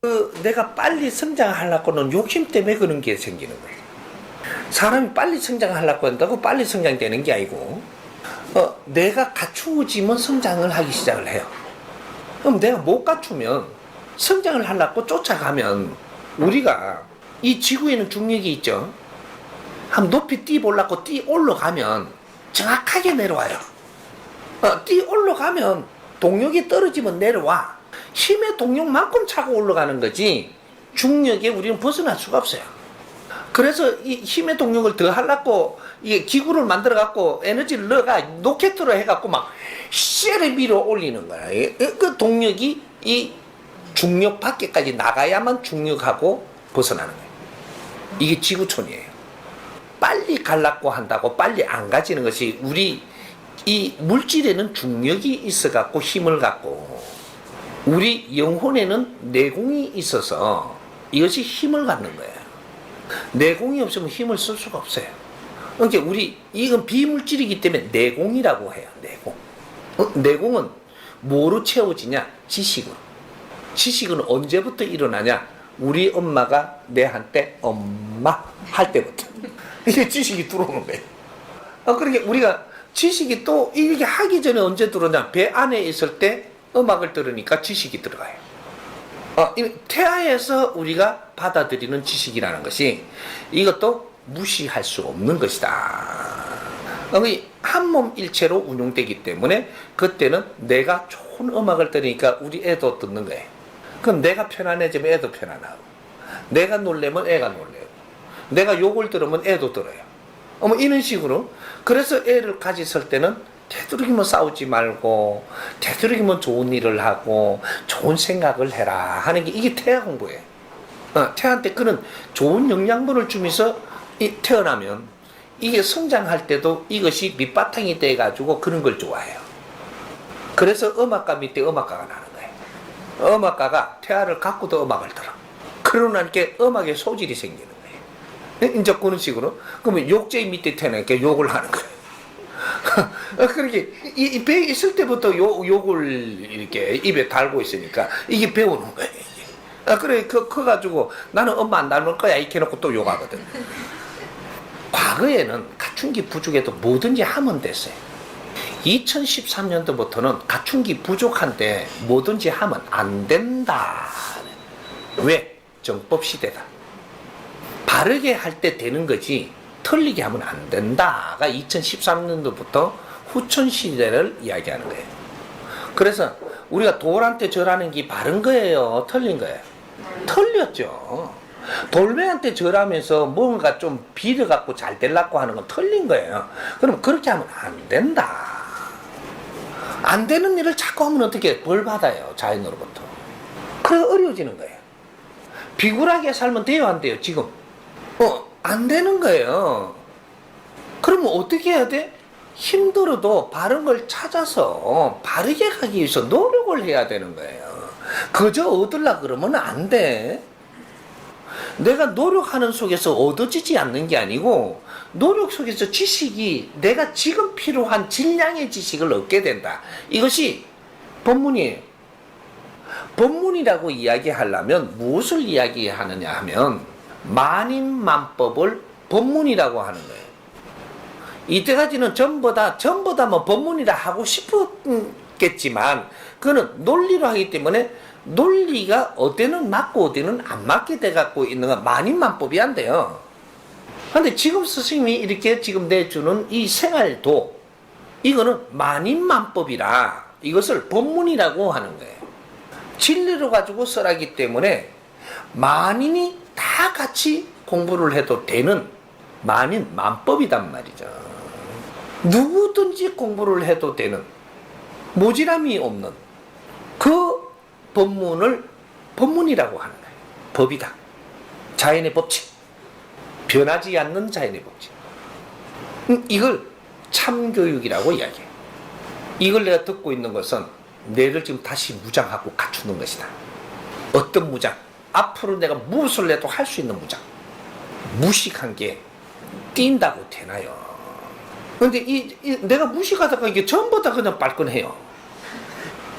그 내가 빨리 성장하려고는 욕심 때문에 그런 게 생기는 거예요. 사람이 빨리 성장하려고 한다고 빨리 성장되는 게 아니고 어, 내가 갖추어지면 성장을 하기 시작을 해요. 그럼 내가 못 갖추면 성장을 하려고 쫓아가면 우리가 이 지구에는 중력이 있죠. 한 높이 뛰 보려고 뛰 올라가면 정확하게 내려와요. 어, 뛰 올라가면 동력이 떨어지면 내려와. 힘의 동력만큼 차고 올라가는 거지 중력에 우리는 벗어날 수가 없어요. 그래서 이 힘의 동력을 더 하려고 이 기구를 만들어 갖고 에너지를 넣어가 로켓으로 해갖고 막 쇠를 밀어 올리는 거야. 이- 그 동력이 이 중력 밖에까지 나가야만 중력하고 벗어나는 거예요. 이게 지구촌이에요. 빨리 갈라고 한다고 빨리 안 가지는 것이 우리 이 물질에는 중력이 있어 갖고 힘을 갖고 우리 영혼에는 내공이 있어서 이것이 힘을 갖는 거예요. 내공이 없으면 힘을 쓸 수가 없어요. 그러니까 우리 이건 비물질이기 때문에 내공이라고 해요. 내공. 어? 내공은 뭐로 채워지냐? 지식으로. 지식은 언제부터 일어나냐? 우리 엄마가 내한테 엄마 할 때부터. 이게 지식이 들어오는 거예요. 어, 그러니까 우리가 지식이 또 이게 하기 전에 언제 들어오냐? 배 안에 있을 때 음악을 들으니까 지식이 들어가요. 어, 이 태아에서 우리가 받아들이는 지식이라는 것이 이것도 무시할 수 없는 것이다. 한몸 일체로 운용되기 때문에 그때는 내가 좋은 음악을 들으니까 우리 애도 듣는 거예요. 그럼 내가 편안해지면 애도 편안하고, 내가 놀래면 애가 놀래고, 내가 욕을 들으면 애도 들어요. 어머 이런 식으로 그래서 애를 가졌을 때는 되도록이면 싸우지 말고 되도록이면 좋은 일을 하고 좋은 생각을 해라 하는 게 이게 태아 공부예요. 어, 태아한테 그런 좋은 영양분을 주면서 이 태어나면 이게 성장할 때도 이것이 밑바탕이 돼 가지고 그런 걸 좋아해요. 그래서 음악가 밑에 음악가가 나는 거예요. 음악가가 태아를 갖고도 음악을 들어. 그러고 나니까 음악에 소질이 생기는 거예요. 이제 그런 식으로 그러면 욕쟁이 밑에 태어나니까 욕을 하는 거예요. 그렇게 이, 이 배에 있을 때부터 욕, 욕을 이렇게 입에 달고 있으니까 이게 배우는 거예요. 아, 그래 그, 커가지고 나는 엄마 안 닮을 거야 이렇게 해놓고 또 욕하거든. 과거에는 가춘기 부족해도 뭐든지 하면 됐어요. 2013년도부터는 가춘기 부족한데 뭐든지 하면 안 된다. 왜? 정법 시대다. 바르게 할 때 되는 거지 틀리게 하면 안 된다가 2013년도부터 후천 시대를 이야기하는 거예요. 그래서 우리가 돌한테 절하는 게 바른 거예요, 틀린 거예요. 틀렸죠. 돌멩이한테 절하면서 뭔가 좀 빌어갖고 잘 되려고 하는 건 틀린 거예요. 그럼 그렇게 하면 안 된다. 안 되는 일을 자꾸 하면 어떻게 벌 받아요, 자연으로부터. 그래 어려워지는 거예요. 비굴하게 살면 돼요, 안 돼요, 지금? 어, 안 되는 거예요. 그러면 어떻게 해야 돼? 힘들어도 바른 걸 찾아서 바르게 가기 위해서 노력을 해야 되는 거예요. 그저 얻으려 그러면 안 돼. 내가 노력하는 속에서 얻어지지 않는 게 아니고 노력 속에서 지식이 내가 지금 필요한 질량의 지식을 얻게 된다. 이것이 법문이에요. 법문이라고 이야기하려면 무엇을 이야기하느냐 하면 만인만법을 법문이라고 하는 거예요. 이때까지는 전부 다 전부 다 뭐 법문이라 하고 싶었겠지만 그거는 논리로 하기 때문에 논리가 어디는 맞고 어디는 안 맞게 돼 갖고 있는 건 만인만법이 안 돼요. 근데 지금 스승님이 이렇게 지금 내주는 이 생활도 이거는 만인만법이라 이것을 법문이라고 하는 거예요. 진리로 가지고 써라기 때문에 만인이 다 같이 공부를 해도 되는 만인 만법이단 말이죠. 누구든지 공부를 해도 되는 모지람이 없는 그 법문을 법문이라고 하는 거예요. 법이다. 자연의 법칙. 변하지 않는 자연의 법칙. 음, 이걸 참교육이라고 이야기해요. 이걸 내가 듣고 있는 것은 뇌를 지금 다시 무장하고 갖추는 것이다. 어떤 무장? 앞으로 내가 무엇을 해도 할 수 있는 무장. 무식한 게 뛴다고 되나요? 근데 이, 이 내가 무식하다가 이게 전부 다 그냥 발끈해요.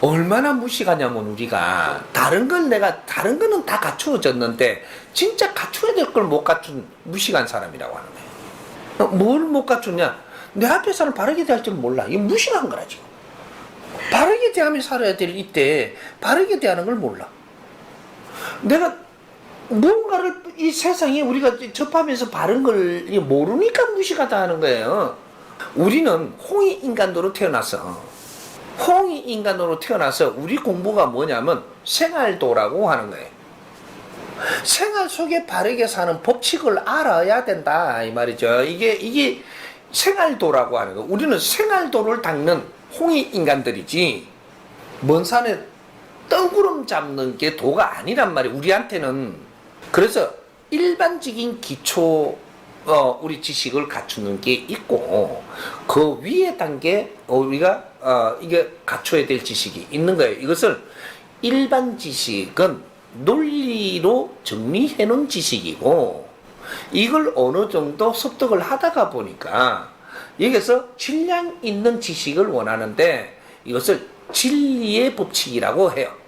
얼마나 무식하냐면 우리가 다른 걸 내가 다른 거는 다 갖추어졌는데 진짜 갖춰야 될 걸 못 갖춘 무식한 사람이라고 하는 거예요. 뭘 못 갖추냐? 내 앞에서는 바르게 대할 줄 몰라. 이게 무식한 거라 지금. 바르게 대하며 살아야 될 이때 바르게 대하는 걸 몰라. 내가 뭔가를 이 세상에 우리가 접하면서 바른 걸 모르니까 무식하다 하는 거예요. 우리는 홍이 인간도로 태어났어. 홍이 인간으로 태어나서 우리 공부가 뭐냐면 생활도라고 하는 거예요. 생활 속에 바르게 사는 법칙을 알아야 된다 이 말이죠. 이게 이게 생활도라고 하는 거. 우리는 생활도를 닦는 홍이 인간들이지. 먼 산에 뜬구름 잡는 게 도가 아니란 말이에요. 우리한테는 그래서 일반적인 기초 어, 우리 지식을 갖추는 게 있고 그 위에 단계 어, 우리가 어, 이게 갖춰야 될 지식이 있는 거예요. 이것을 일반 지식은 논리로 정리해 놓은 지식이고 이걸 어느 정도 습득을 하다가 보니까 여기서 질량 있는 지식을 원하는데 이것을 진리의 법칙이라고 해요.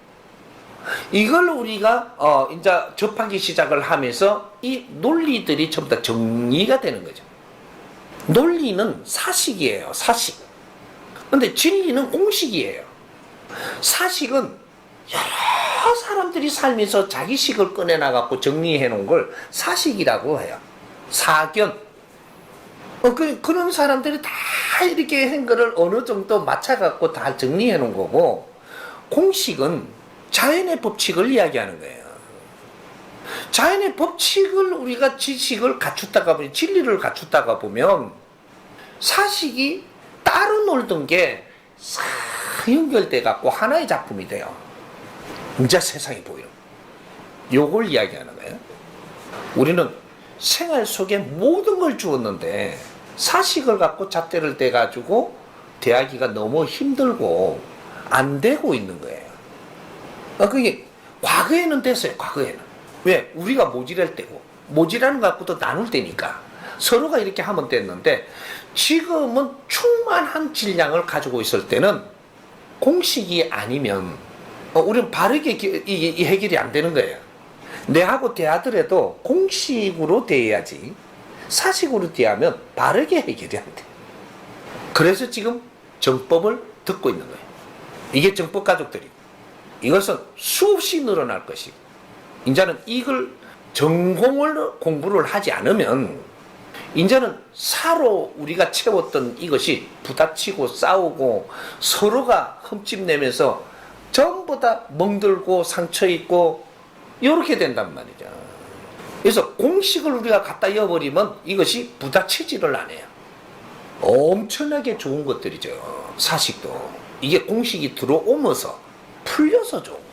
이걸 우리가 어 이제 접하기 시작을 하면서 이 논리들이 전부 다 정리가 되는 거죠. 논리는 사식이에요. 사식. 근데 진리는 공식이에요. 사식은 여러 사람들이 살면서 자기식을 꺼내나 갖고 정리해 놓은 걸 사식이라고 해요. 사견. 어, 그, 그런 사람들이 다 이렇게 한 거를 어느 정도 맞춰갖고 다 정리해 놓은 거고, 공식은 자연의 법칙을 이야기하는 거예요. 자연의 법칙을 우리가 지식을 갖추다가 보면, 진리를 갖추다가 보면, 사식이 따로 놀던 게 싹 연결돼 갖고 하나의 작품이 돼요. 이제 세상이 보이는. 요걸 이야기하는 거예요. 우리는 생활 속에 모든 걸 주었는데 사식을 갖고 잣대를 대 가지고 대하기가 너무 힘들고 안 되고 있는 거예요. 아, 그게 과거에는 됐어요. 과거에는. 왜? 우리가 모질할 때고 모질하는 것 갖고도 나눌 때니까 서로가 이렇게 하면 됐는데 지금은 충만한 질량을 가지고 있을 때는 공식이 아니면 어, 우리는 바르게 기- 이, 이 해결이 안 되는 거예요. 내하고 대하더라도 공식으로 대해야지 사식으로 대하면 바르게 해결이 안 돼. 그래서 지금 정법을 듣고 있는 거예요. 이게 정법 가족들이. 이것은 수없이 늘어날 것이고, 이제는 이걸 전공을 공부를 하지 않으면, 이제는 사로 우리가 채웠던 이것이 부딪히고 싸우고 서로가 흠집내면서 전부 다 멍들고 상처 있고 이렇게 된단 말이죠. 그래서 공식을 우리가 갖다 이어버리면 이것이 부딪히지를 않아요. 엄청나게 좋은 것들이죠. 사식도. 이게 공식이 들어오면서 풀려서 좋은 거예요.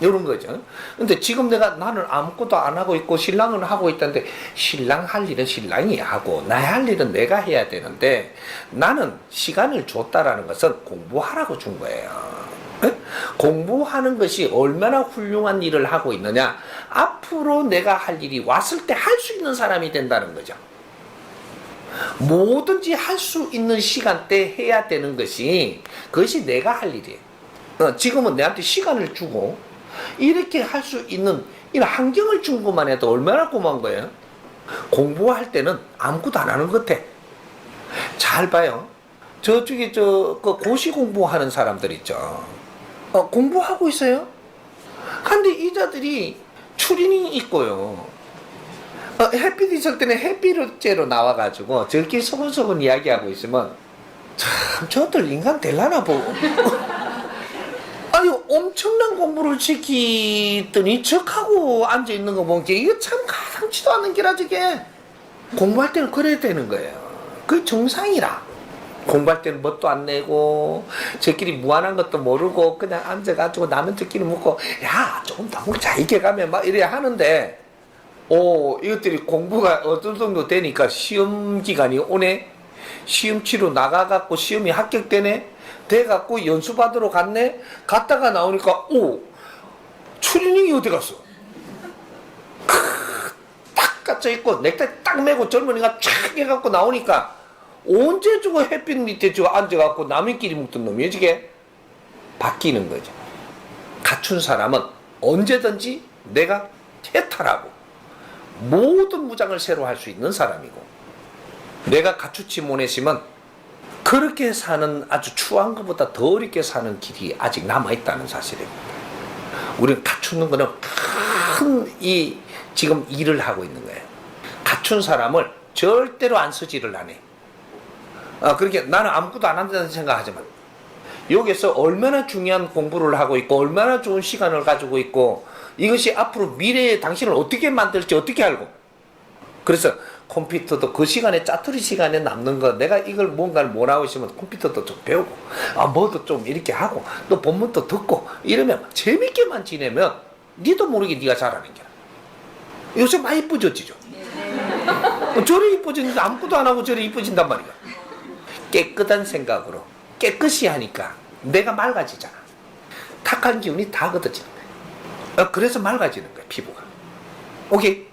이런 거죠. 근데 지금 내가 나는 아무것도 안 하고 있고 신랑은 하고 있다는데 신랑 할 일은 신랑이 하고 나의 할 일은 내가 해야 되는데 나는 시간을 줬다라는 것은 공부하라고 준 거예요. 에? 공부하는 것이 얼마나 훌륭한 일을 하고 있느냐. 앞으로 내가 할 일이 왔을 때 할 수 있는 사람이 된다는 거죠. 뭐든지 할 수 있는 시간대 해야 되는 것이 그것이 내가 할 일이에요. 어, 지금은 내한테 시간을 주고 이렇게 할 수 있는 이런 환경을 준 것만 해도 얼마나 고마운 거예요. 공부할 때는 아무것도 안 하는 것 같아. 잘 봐요. 저쪽에 저 그 고시 공부하는 사람들 있죠. 어, 공부하고 있어요. 근데 이 자들이 추리닝 있고요. 어, 햇빛 있을 때는 햇빛째로 나와가지고 저렇게 소근소근 이야기하고 있으면 참 저들 인간 될라나 보고 엄청난 공부를 시키더니 적하고 앉아 있는 거 보니까 이거 참 가상치도 않은 기라 저게 공부할 때는 그래야 되는 거예요 그게 정상이라 공부할 때는 뭣도 안 내고 저끼리 무한한 것도 모르고 그냥 앉아가지고 남은 저끼리 묻고 야 조금 더 먹자 이렇게 가면 막 이래야 하는데 오, 이것들이 공부가 어느 정도 되니까 시험 기간이 오네? 시험 치러 나가갖고 시험이 합격되네? 돼갖고 연수받으러 갔네? 갔다가 나오니까, 오, 추리닝이 어디 갔어? 크, 딱 갇혀있고, 넥타이 딱 매고 젊은이가 촥 해갖고 나오니까, 언제 저거 햇빛 밑에 저거 앉아갖고 남의끼리 묵던 놈이야, 저게? 바뀌는 거죠. 갖춘 사람은 언제든지 내가 해탈하고 모든 무장을 새로 할 수 있는 사람이고 내가 갖추지 못했으면 그렇게 사는 아주 추한 것보다 더 어렵게 사는 길이 아직 남아있다는 사실입니다. 우리는 갖추는 거는 큰 이 지금 일을 하고 있는 거예요. 갖춘 사람을 절대로 안 쓰지를 안 해. 아, 그렇게 나는 아무것도 안 한다는 생각하지만 여기서 얼마나 중요한 공부를 하고 있고 얼마나 좋은 시간을 가지고 있고 이것이 앞으로 미래의 당신을 어떻게 만들지 어떻게 알고 그래서 컴퓨터도 그 시간에 짜투리 시간에 남는 거 내가 이걸 뭔가를 못하고 있으면 컴퓨터도 좀 배우고 아 뭐도 좀 이렇게 하고 또 본문도 듣고 이러면 재밌게만 지내면 니도 모르게 네가 잘하는 거야 요새 많이 이뻐졌지죠 어, 저리 이뻐지는데 아무것도 안 하고 저리 이뻐진단 말이야 깨끗한 생각으로 깨끗이 하니까 내가 맑아지잖아. 탁한 기운이 다 걷어지는 거야. 어, 그래서 맑아지는 거야, 피부가. 오케이?